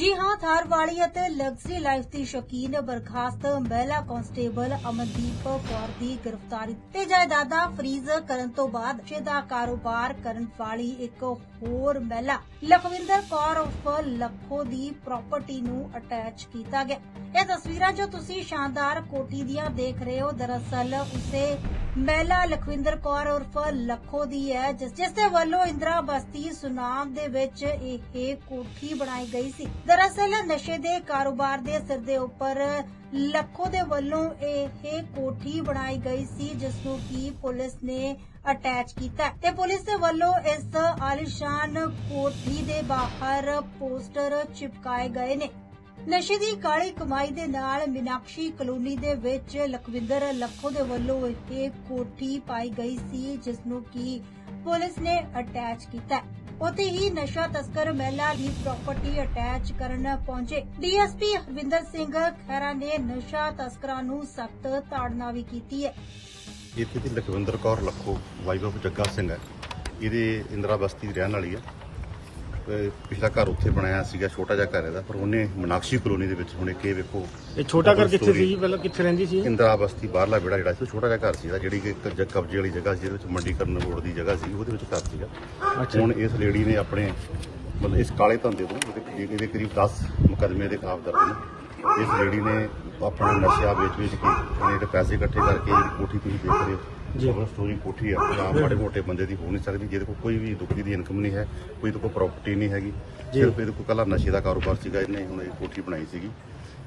ਜੀ ਹਾਂ ਥਾਰ ਵਾਲੀ ਅਤੇ ਲਗਜ਼ਰੀ ਲਾਈਫ ਦੀ ਸ਼ੌਕੀਨ ਬਰਖਾਸਤ ਮਹਿਲਾ ਕਾਂਸਟੇਬਲ ਅਮਨਦੀਪ ਕੌਰ ਦੀ ਗ੍ਰਿਫਤਾਰੀ ਤੇ ਜਾਇਦਾਦਾਂ ਫਰੀਜ਼ ਕਰਨ ਤੋਂ ਬਾਅਦ ਦਾ ਕਾਰੋਬਾਰ ਕਰਨ ਵਾਲੀ ਇੱਕ ਹੋਰ ਮਹਿਲਾ ਲਖਵਿੰਦਰ ਕੌਰ ਉਰਫ ਲੱਖੋ ਦੀ ਪ੍ਰਾਪਰਟੀ ਨੂੰ ਅਟੈਚ ਕੀਤਾ ਗਿਆ। ਇਹ ਤਸਵੀਰਾਂ ਜੋ ਤੁਸੀਂ ਸ਼ਾਨਦਾਰ ਕੋਠੀ ਦੀਆਂ ਦੇਖ ਰਹੇ ਹੋ, ਦਰਅਸਲ ਉਸੇ ਮਹਿਲਾ ਲਖਵਿੰਦਰ ਕੌਰ ਉਰਫ ਲੱਖੋ ਦੀ ਹੈ, ਜਿਸ ਜਿਸ ਦੇ ਵੱਲੋਂ ਇੰਦਰਾ ਬਸਤੀ ਸੁਨਾਮ ਦੇ ਵਿੱਚ ਇਹ ਕੋਠੀ ਬਣਾਈ ਗਈ ਸੀ। ਦਰਅਸਲ ਨਸ਼ੇ ਦੇ ਕਾਰੋਬਾਰ ਦੇ ਸਿਰ ਦੇ ਉੱਪਰ ਲੱਖੋ ਦੇ ਵੱਲੋਂ ਇਹ ਕੋਠੀ ਬਣਾਈ ਗਈ ਸੀ, ਜਿਸ ਨੂੰ ਕੀ ਪੁਲਿਸ ਨੇ ਅਟੈਚ ਕੀਤਾ ਤੇ ਪੁਲਿਸ ਦੇ ਵੱਲੋਂ ਇਸ ਆਲੀਸ਼ਾਨ ਕੋਠੀ ਦੇ ਬਾਹਰ ਪੋਸਟਰ ਚਿਪਕਾਏ ਗਏ ਨੇ। ਨਸ਼ੇ ਦੀ ਕਾਲੀ ਕਮਾਈ ਦੇ ਨਾਲ ਮੀਨਾਕਸ਼ੀ ਕਲੋਨੀ ਦੇ ਵਿੱਚ ਲਖਵਿੰਦਰ ਲੱਖੋ ਦੇ ਵੱਲੋਂ ਇਹ ਕੋਠੀ ਪਾਈ ਗਈ ਸੀ ਜਿਸ ਨੂੰ ਕੀ ਪੁਲਿਸ ਨੇ ਅਟੈਚ ਕੀਤਾ। ਹੈ। ਉੱਥੇ ਹੀ ਨਸ਼ਾ ਤਸਕਰ ਮਹਿਲਾ ਦੀ ਪ੍ਰਾਪਰਟੀ ਅਟੈਚ ਕਰਨ ਪਹੁੰਚੇ। ਡੀਐਸਪੀ ਹਰਵਿੰਦਰ ਸਿੰਘ ਖਹਿਰਾ ਨੇ ਨਸ਼ਾ ਤਸਕਰਾਂ ਨੂੰ ਸਖਤ ਤਾੜਨਾ ਵੀ ਕੀਤੀ ਹੈ। ਇੱਥੇ ਦੀ ਲਖਵਿੰਦਰ ਕੌਰ ਲੱਖੋ ਵਾਈਫ ਆਫ ਜੱਗਾ ਸਿੰਘ ਹੈ। ਇਹਦੇ ਇੰਦਰਾ ਬਸਤੀ ਰਹਿਣ ਵਾਲੀ ਹੈ। ਪਿਛਲਾ ਘਰ ਉੱਥੇ ਬਣਾਇਆ ਸੀਗਾ ਛੋਟਾ ਜਿਹਾ ਘਰ ਇਹਦਾ ਪਰ ਉਹਨੇ ਮਨਾਕਸ਼ੀ ਕਲੋਨੀ ਦੇ ਵਿੱਚ ਹੁਣੇ ਕੇ ਵੇਖੋ ਇਹ ਛੋਟਾ ਘਰ ਕਿੱਥੇ ਸੀ? ਜੀ ਪਹਿਲਾਂ ਕਿੱਥੇ ਰਹਿੰਦੀ ਸੀ ਇਹ? ਇੰਦਰਾ ਬਸਤੀ ਬਾਹਰਲਾ ਵਿਹੜਾ ਜਿਹੜਾ ਸੀ ਛੋਟਾ ਜਿਹਾ ਘਰ ਸੀ ਇਹਦਾ ਜਿਹੜੀ ਕਿ ਇੱਕ ਕਬਜ਼ੇ ਵਾਲੀ ਜਗ੍ਹਾ ਸੀ ਜਿਹਦੇ ਵਿੱਚ ਮੰਡੀਕਰਨ ਰੋਡ ਦੀ ਜਗ੍ਹਾ ਸੀ ਉਹਦੇ ਵਿੱਚ ਘਰ ਸੀਗਾ। ਹੁਣ ਇਸ ਲੇਡੀ ਨੇ ਆਪਣੇ ਮਤਲਬ ਇਸ ਕਾਲੇ ਧੰਦੇ ਤੋਂ ਇਹਦੇ ਕਰੀਬ 10 ਮੁਕੱਦਮੇ ਦੇ ਖਿਲਾਫ ਦਰਜ ਨੇ। ਇਸ ਲੇਡੀ ਨੇ ਆਪਣਾ ਨਸ਼ਾ ਵੇਚ ਵੇਚ ਕੇ ਜਿਹੜੇ ਪੈਸੇ ਇਕੱਠੇ ਕਰਕੇ ਜਿਹੜੀ ਕੋਠੀ ਤੁਸੀਂ ਦੇਖ ਰਹੇ ਹੋ। ਜੀ। ਸਟੋਰੀ ਕੋਠੀ ਆ ਜਾਂ ਮਾੜੇ ਮੋਟੇ ਬੰਦੇ ਦੀ ਹੋ ਨਹੀਂ ਸਕਦੀ ਜਿਹਦੇ ਕੋਲ ਕੋਈ ਵੀ ਦੁੱਖੀ ਦੀ ਇਨਕਮ ਨਹੀਂ ਹੈ ਕੋਈ ਇਹਦੇ ਕੋਲ ਪ੍ਰਾਪਰਟੀ ਨਹੀਂ ਹੈਗੀ। ਸਿਰਫ ਇਹਦੇ ਕੋਲ ਕੱਲਾ ਨਸ਼ੇ ਦਾ ਕਾਰੋਬਾਰ ਸੀਗਾ ਇਹਨੇ ਹੁਣ ਇਹ ਕੋਠੀ ਬਣਾਈ ਸੀਗੀ।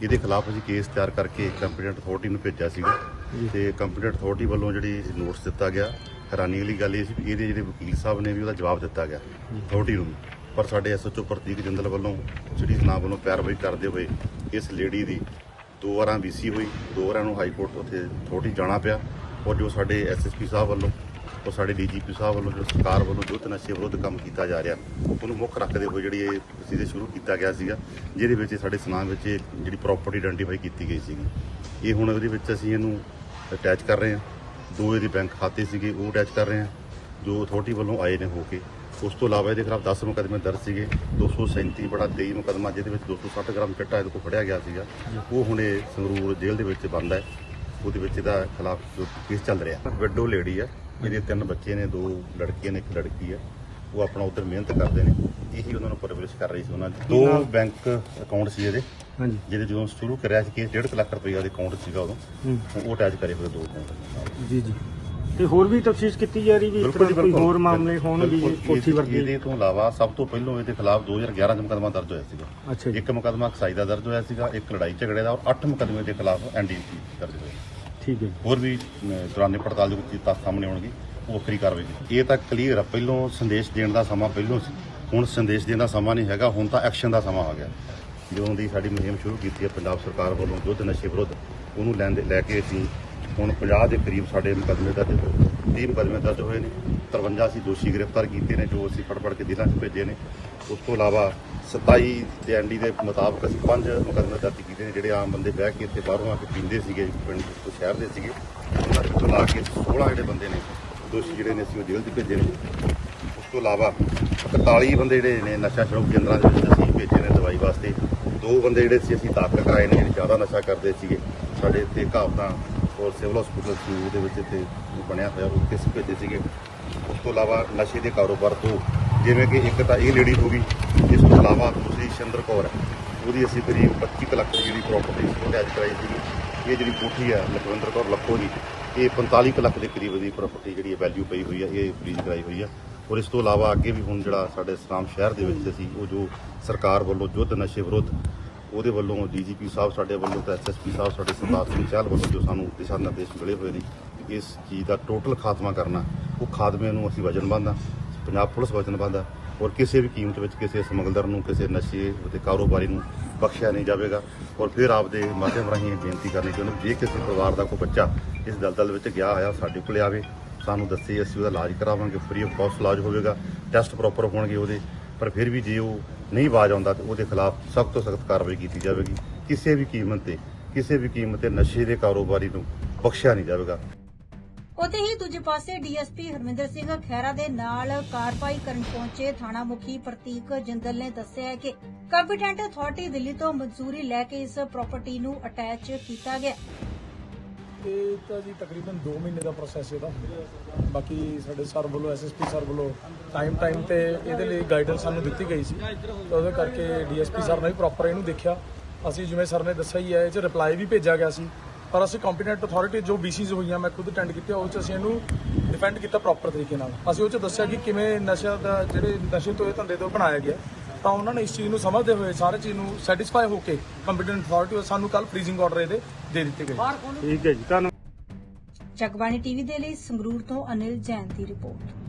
ਇਹਦੇ ਖਿਲਾਫ ਅਸੀਂ ਕੇਸ ਤਿਆਰ ਕਰਕੇ ਕੰਪੀਟੈਂਟ ਅਥਾਰਟੀ ਨੂੰ ਭੇਜਿਆ ਸੀਗਾ। ਤੇ ਕੰਪੀਟੈਂਟ ਅਥਾਰਟੀ ਵੱਲੋਂ ਜਿਹੜੀ ਨੋਟਿਸ ਦਿੱਤਾ ਗਿਆ ਹੈਰਾਨੀ ਵਾਲੀ ਗੱਲ ਇਹ ਸੀ ਵੀ ਇਹਦੇ ਜਿਹੜੇ ਵਕੀਲ ਸਾਹਿਬ ਨੇ ਵੀ ਉਹਦਾ ਜਵਾਬ ਦਿੱਤਾ ਗਿਆ ਅਥਾਰਟੀ ਨੂੰ। ਪਰ ਸਾਡੇ ਐਸਐਚਓ ਪ੍ਰਤੀਕ ਜਿੰਦਲ ਵੱਲੋਂ ਸਿਟੀ ਸਨਾਮ ਵੱਲੋਂ ਪੈਰਵਾਈ ਕਰਦੇ ਹੋਏ ਇਸ ਲੇਡੀ ਦੀ ਦੋ ਵਾਰਾਂ ਵੀਸੀ ਹੋਈ ਦੋ ਵਾਰਾਂ ਨੂੰ ਹਾਈ ਕੋਰਟ ਉੱਥੇ ਅਥਾਰਟੀ ਜਾਣਾ ਪਿਆ। ਔਰ ਜੋ ਸਾਡੇ ਐਸਐਸਪੀ ਸਾਹਿਬ ਵੱਲੋਂ ਔਰ ਸਾਡੇ ਡੀਜੀਪੀ ਸਾਹਿਬ ਵੱਲੋਂ ਜੋ ਸਰਕਾਰ ਵੱਲੋਂ ਜੋ ਨਸ਼ੇ ਵਿਰੁੱਧ ਕੰਮ ਕੀਤਾ ਜਾ ਰਿਹਾ, ਉਹਨੂੰ ਮੁੱਖ ਰੱਖਦੇ ਹੋਏ ਜਿਹੜੀ ਇਹ ਪ੍ਰੋਸੀਜਰ ਸ਼ੁਰੂ ਕੀਤਾ ਗਿਆ ਸੀਗਾ, ਜਿਹਦੇ ਵਿੱਚ ਸਾਡੇ ਸਨਾਮ ਵਿੱਚ ਇਹ ਜਿਹੜੀ ਪ੍ਰਾਪਰਟੀ ਆਇਡੈਂਟੀਫਾਈ ਕੀਤੀ ਗਈ ਸੀਗੀ। ਇਹ ਹੁਣ ਉਹਦੇ ਵਿੱਚ ਅਸੀਂ ਇਹਨੂੰ ਅਟੈਚ ਕਰ ਰਹੇ ਹਾਂ। ਦੋ ਇਹਦੇ ਬੈਂਕ ਖਾਤੇ ਸੀਗੇ, ਉਹ ਅਟੈਚ ਕਰ ਰਹੇ ਹਾਂ। ਜੋ ਅਥਾਰਟੀ ਵੱਲੋਂ ਆਏ ਨੇ ਹੋ ਕੇ। ਉਸ ਤੋਂ ਇਲਾਵਾ ਇਹਦੇ ਖਿਲਾਫ 10 ਮੁਕੱਦਮੇ ਦਰਜ ਸੀਗੇ। 237 ਬੜਾ 23 ਮੁਕੱਦਮਾ, ਜਿਹਦੇ ਵਿੱਚ 260 ਗ੍ਰਾਮ ਚਿੱਟਾ ਇਹਦੇ ਕੋਲ ਫੜਿਆ ਗਿਆ ਸੀਗਾ। ਉਹ ਹੁਣ ਇਹ ਸੰਗਰੂਰ ਜੇਲ੍ਹ ਦੇ ਵਿੱਚ ਬੰਦ ਹੈ। ਉਹਦੇ ਵਿੱਚ ਇਹਦਾ ਖਿਲਾਫ ਜੋ ਕੇਸ ਚੱਲ ਰਿਹਾ। ਵਿਡੋ ਲੇਡੀ ਹੈ ਇਹਦੇ ਤਿੰਨ ਬੱਚੇ ਨੇ ਦੋ ਲੜਕੀਆਂ ਨੇ ਇੱਕ ਲੜਕੀ ਹੈ ਉਹ ਆਪਣਾ ਉਧਰ ਮਿਹਨਤ ਕਰਦੇ ਨੇ। ਇਹੀ ਉਹਨਾਂ ਨੂੰ ਪਰਵਰਿਸ਼ ਕਰ ਰਹੀ ਸੀ ਉਹਨਾਂ ਦੀ। ਦੋ ਬੈਂਕ ਅਕਾਊਂਟ ਸੀ ਇਹਦੇ ਹਾਂਜੀ। ਜਿਹਦੇ ਜਦੋਂ ਸ਼ੁਰੂ ਕਰਿਆ ਸੀ ਕੇਸ 1.5 ਲੱਖ ਰੁਪਏ ਦੇ ਅਕਾਊਂਟ ਸੀਗਾ ਉਦੋਂ। ਉਹ ਅਟੈਚ ਕਰੇ ਹੋਏ ਦੋ ਅਕਾਊਂਟ ਜੀ ਜੀ। ਤੇ ਹੋਰ ਵੀ ਤਫਸੀਸ਼ ਕੀਤੀ ਜਾ ਰਹੀ ਵੀ ਇਸ ਤਰ੍ਹਾਂ ਕੋਈ ਹੋਰ ਮਾਮਲੇ ਹੋਣ ਵੀ। ਕੋਠੀ ਵਰਗੀ? ਇਹਦੇ ਤੋਂ ਇਲਾਵਾ ਸਭ ਤੋਂ ਪਹਿਲਾਂ ਇਹਦੇ ਖਿਲਾਫ 2011 ਚ ਮੁਕੱਦਮਾ ਦਰਜ ਹੋਇਆ ਸੀਗਾ। ਇੱਕ ਮੁਕੱਦਮਾ ਖਸਾਈ ਦਾ ਦਰਜ ਹੋਇਆ ਸੀਗਾ ਇੱਕ ਲੜਾਈ ਝਗੜੇ ਦਾ ਔਰ 8 ਮੁਕੱਦਮੇ ਦੇ ਖਿਲਾਫ ਐਨਡੀਪੀ ਦਰਜ ਹੋਇਆ। ਠੀਕ ਹੈ ਜੀ। ਹੋਰ ਵੀ ਅਮ, ਦੌਰਾਨੇ ਪੜਤਾਲ ਜੋ ਕੋਈ ਤੱਥ ਸਾਹਮਣੇ ਆਉਣਗੇ ਉਹ ਵੱਖਰੀ ਕਾਰਵਾਈ ਕੀਤੀ ਇਹ ਤਾਂ ਕਲੀਅਰ ਆ ਪਹਿਲੋਂ ਸੰਦੇਸ਼ ਦੇਣ ਦਾ ਸਮਾਂ ਪਹਿਲੋਂ ਸੀ। ਹੁਣ ਸੰਦੇਸ਼ ਦੇਣ ਦਾ ਸਮਾਂ ਨਹੀਂ ਹੈਗਾ ਹੁਣ ਤਾਂ ਐਕਸ਼ਨ ਦਾ ਸਮਾਂ ਆ ਗਿਆ। ਜਦੋਂ ਦੀ ਸਾਡੀ ਮੁਹਿੰਮ ਸ਼ੁਰੂ ਕੀਤੀ ਹੈ ਪੰਜਾਬ ਸਰਕਾਰ ਵੱਲੋਂ ਯੁੱਧ ਨਸ਼ੇ ਵਿਰੁੱਧ ਉਹਨੂੰ ਲੈਣ ਦੇ ਲੈ ਕੇ ਅਸੀਂ ਹੁਣ 50 ਦੇ ਕਰੀਬ ਸਾਡੇ ਮੁਕੱਦਮੇ ਦਰਜ ਹੋਏ 30 ਮੁਕੱਦਮੇ ਦਰਜ ਹੋਏ ਨੇ 53 ਅਸੀਂ ਦੋਸ਼ੀ ਗ੍ਰਿਫਤਾਰ ਕੀਤੇ ਨੇ ਜੋ ਅਸੀਂ ਫੜ ਫੜ ਕੇ ਜ਼ਿਲ੍ਹਾ 'ਚ ਭੇਜੇ ਨੇ। ਉਸ ਤੋਂ ਇਲਾਵਾ 27 ਦੇ ਐਨਡੀ ਦੇ ਮੁਤਾਬਕ ਅਸੀਂ ਪੰਜ ਮੁਕੱਦਮੇ ਦਰਜ ਕੀਤੇ ਨੇ, ਜਿਹੜੇ ਆਮ ਬੰਦੇ ਬਹਿ ਕੇ ਇੱਥੇ ਬਾਹਰੋਂ ਆ ਕੇ ਪੀਂਦੇ ਸੀਗੇ, ਪਿੰਡ ਤੋਂ ਸ਼ਹਿਰ ਦੇ ਸੀਗੇ। ਉਹਨਾਂ ਵਿੱਚੋਂ ਲਾ ਕੇ 16 ਜਿਹੜੇ ਬੰਦੇ ਨੇ, ਦੋਸ਼ੀ ਜਿਹੜੇ ਨੇ ਅਸੀਂ ਉਹ ਜੇਲ੍ਹ 'ਚ ਭੇਜੇ ਨੇ। ਉਸ ਤੋਂ ਇਲਾਵਾ 41 ਬੰਦੇ ਜਿਹੜੇ ਨੇ ਨਸ਼ਾ ਛੁਡਾਊ ਕੇਂਦਰਾਂ ਦੇ ਵਿੱਚ ਅਸੀਂ ਭੇਜੇ ਨੇ ਦਵਾਈ ਵਾਸਤੇ। ਦੋ ਬੰਦੇ ਜਿਹੜੇ ਸੀ ਅਸੀਂ ਦਾਖਲ ਕਰਾਏ ਨੇ, ਜਿਹੜੇ ਜ਼ਿਆਦਾ ਨਸ਼ਾ ਕਰਦੇ ਸੀਗੇ। ਸਾਡੇ ਇੱਥੇ ਘਾਵਤਾਂ ਔਰ ਸਿਵਲ ਹਸਪੀਟਲ ਸੀ ਦੇ ਵਿੱਚ ਇੱਥੇ ਬਣਿਆ ਹੋਇਆ ਉਹ ਕਿਸ ਭੇਜੇ ਸੀਗੇ। ਉਸ ਤੋਂ ਇਲਾਵਾ ਨਸ਼ੇ ਦੇ ਕਾਰੋਬਾਰ ਤੋਂ ਜਿਵੇਂ ਕਿ ਇੱਕ ਤਾਂ ਇਹ ਲੇਡੀ ਹੋ ਗਈ ਇਸ ਤੋਂ ਇਲਾਵਾ ਦੂਸਰੀ ਚੰਦਰ ਕੌਰ ਹੈ। ਉਹਦੀ ਅਸੀਂ ਕਰੀਬ 25 ਕੁ ਲੱਖ ਦੀ ਜਿਹੜੀ ਪ੍ਰਾਪਰਟੀ ਸੀ ਉਹ ਅਟੈਚ ਕਰਾਈ ਸੀ ਇਹ ਜਿਹੜੀ ਕੋਠੀ ਹੈ ਲਖਵਿੰਦਰ ਕੌਰ ਲੱਖੋ ਦੀ ਇਹ 45 ਕੁ ਲੱਖ ਦੇ ਕਰੀਬ ਦੀ ਪ੍ਰਾਪਰਟੀ ਜਿਹੜੀ ਵੈਲਿਊ ਪਈ ਹੋਈ ਹੈ, ਇਹ ਫਰੀਜ਼ ਕਰਾਈ ਹੋਈ ਆ ਔਰ ਇਸ ਤੋਂ ਇਲਾਵਾ ਅੱਗੇ ਵੀ ਹੁਣ ਜਿਹੜਾ ਸਾਡੇ ਸਲਾਮ ਸ਼ਹਿਰ ਦੇ ਵਿੱਚ ਅਸੀਂ ਉਹ ਜੋ ਸਰਕਾਰ ਵੱਲੋਂ ਯੁੱਧ ਨਸ਼ੇ ਵਿਰੁੱਧ, ਉਹਦੇ ਵੱਲੋਂ ਡੀਜੀਪੀ ਸਾਹਿਬ ਸਾਡੇ ਵੱਲੋਂ ਤੇ ਐਸਐਸਪੀ ਸਾਹਿਬ ਸਾਡੇ ਸਰਦਾਰ ਸਿੰਘ ਚਾਹਲ ਵੱਲੋਂ ਜੋ ਸਾਨੂੰ ਦਿਸ਼ਾ ਨਿਰਦੇਸ਼ ਮਿਲੇ ਹੋਏ ਨੇ, ਇਸ ਚੀਜ਼ ਦਾ ਟੋਟਲ ਖਾਤਮਾ ਕਰਨਾ, ਉਹ ਖਾਤਮੇ ਨੂੰ ਅਸੀਂ ਵਚਨਬੱਧ ਹਾਂ। ਪੰਜਾਬ ਪੁਲਿਸ ਵਚਨਬੱਧ ਹੈ। ਔਰ ਕਿਸੇ ਵੀ ਕੀਮਤ ਵਿੱਚ ਕਿਸੇ ਸਮਗਲਰ ਨੂੰ, ਕਿਸੇ ਨਸ਼ੇ ਅਤੇ ਕਾਰੋਬਾਰੀ ਨੂੰ ਬਖਸ਼ਿਆ ਨਹੀਂ ਜਾਵੇਗਾ। ਔਰ ਫਿਰ ਆਪਦੇ ਮਾਧਿਅਮ ਰਾਹੀਂ ਇਹ ਬੇਨਤੀ ਕਰਨੀ ਚਾਹੁੰਦੇ ਜੇ ਕਿਸੇ ਪਰਿਵਾਰ ਦਾ ਕੋਈ ਬੱਚਾ ਇਸ ਦਲਦਲ ਵਿੱਚ ਗਿਆ ਹੋਇਆ ਸਾਡੇ ਕੋਲ ਆਵੇ, ਸਾਨੂੰ ਦੱਸੇ, ਅਸੀਂ ਉਹਦਾ ਇਲਾਜ ਕਰਾਵਾਂਗੇ, ਫ੍ਰੀ ਆਫ ਕਾਸਟ ਇਲਾਜ ਹੋਵੇਗਾ, ਟੈਸਟ ਪ੍ਰੋਪਰ ਹੋਣਗੇ ਉਹਦੇ, ਪਰ ਫਿਰ ਵੀ ਜੇ ਉਹ ਨਹੀਂ ਆਵਾਜ਼ ਆਉਂਦਾ ਤਾਂ ਉਹਦੇ ਖਿਲਾਫ ਸਖਤ ਤੋਂ ਸਖਤ ਕਾਰਵਾਈ ਕੀਤੀ ਜਾਵੇਗੀ। ਕਿਸੇ ਵੀ ਕੀਮਤ ਤੇ, ਕਿਸੇ ਵੀ ਕੀਮਤ ਤੇ ਨਸ਼ੇ ਦੇ ਕਾਰੋਬਾਰੀ ਨੂੰ ਬਖਸ਼ਿਆ ਨਹੀਂ ਜਾਵੇਗਾ। ਉਤੇ ਹੀ ਦੂਜੇ ਪਾਸੇ ਡੀਐਸਪੀ ਹਰਮਿੰਦਰ ਸਿੰਘ ਖਹਿਰਾ ਦੇ ਨਾਲ ਕਾਰਵਾਈ ਕਰਨ ਪਹੁੰਚੇ ਥਾਣਾ ਮੁਖੀ ਪ੍ਰਤੀਕ ਜਿੰਦਲ ਨੇ ਦੱਸਿਆ ਕਿ ਕੰਪੀਟੈਂਟ ਅਥਾਰਟੀ ਦਿੱਲੀ ਤੋਂ ਮਨਜ਼ੂਰੀ ਲੈ ਕੇ ਇਸ ਪ੍ਰਾਪਰਟੀ ਨੂੰ ਅਟੈਚ ਕੀਤਾ ਗਿਆ। ਇਹ ਤਾਂ ਜੀ ਤਕਰੀਬਨ 2 ਮਹੀਨੇ ਦਾ ਪ੍ਰੋਸੈਸ ਇਹਦਾ ਬਾਕੀ ਸਾਡੇ ਸਰ ਵੱਲੋਂ ਐਸਐਸਪੀ ਸਰ ਵੱਲੋਂ ਟਾਈਮ ਟਾਈਮ ਤੇ ਇਹਦੇ ਲਈ ਗਾਈਡੈਂਸ ਸਾਨੂੰ ਦਿੱਤੀ ਗਈ ਸੀ। ਤਾਂ ਉਹਦੇ ਕਰਕੇ ਡੀਐਸਪੀ ਸਰ ਨੇ ਵੀ ਪ੍ਰੋਪਰ ਇਹਨੂੰ ਦੇਖਿਆ। ਅਸੀਂ ਜਿਵੇਂ ਸਰ ਨੇ ਦੱਸਿਆ ਹੀ ਹੈ, ਇਹ 'ਚ ਰਿਪਲਾਈ ਵੀ ਭੇਜਿਆ ਗਿਆ ਸੀ। ਪਰ ਅਸੀਂ ਕੰਪੀਟੈਂਟ ਅਥਾਰਟੀ ਜੋ ਬੀਸੀਜ਼ ਹੋਈਆਂ ਮੈਂ ਖੁਦ ਅਟੈਂਡ ਕੀਤੇ ਉਹ 'ਚ ਅਸੀਂ ਇਹਨੂੰ ਡਿਫੈਂਡ ਕੀਤਾ ਪ੍ਰੋਪਰ ਤਰੀਕੇ ਨਾਲ। ਅਸੀਂ ਉਹ 'ਚ ਦੱਸਿਆ ਕਿ ਕਿਵੇਂ ਨਸ਼ਾ ਦਾ ਜਿਹੜੇ ਨਸ਼ੇ ਤੋਂ ਇਹ ਧੰਦੇ ਤੋਂ ਬਣਾਇਆ ਗਿਆ ਤਾਂ ਉਹਨਾਂ ਨੇ ਇਸ ਚੀਜ਼ ਨੂੰ ਸਮਝਦੇ ਹੋਏ ਸਾਰੇ ਚੀਜ਼ ਨੂੰ ਸੈਟੀਸਫਾਈ ਹੋ ਕੇ ਕੰਪੀਟੈਂਟ ਅਥਾਰਟੀ ਸਾਨੂੰ ਕੱਲ ਫ੍ਰੀਜ਼ਿੰਗ ਆਰਡਰ ਇਹਦੇ ਦੇ ਦਿੱਤੇ ਗਏ। ਠੀਕ ਹੈ ਜੀ ਧੰਨਵਾਦ। ਜਗਬਾਣੀ ਟੀਵੀ ਦੇ ਲਈ ਸੰਗਰੂਰ ਤੋਂ ਅਨਿਲ ਜੈਨ ਦੀ ਰਿਪੋਰਟ।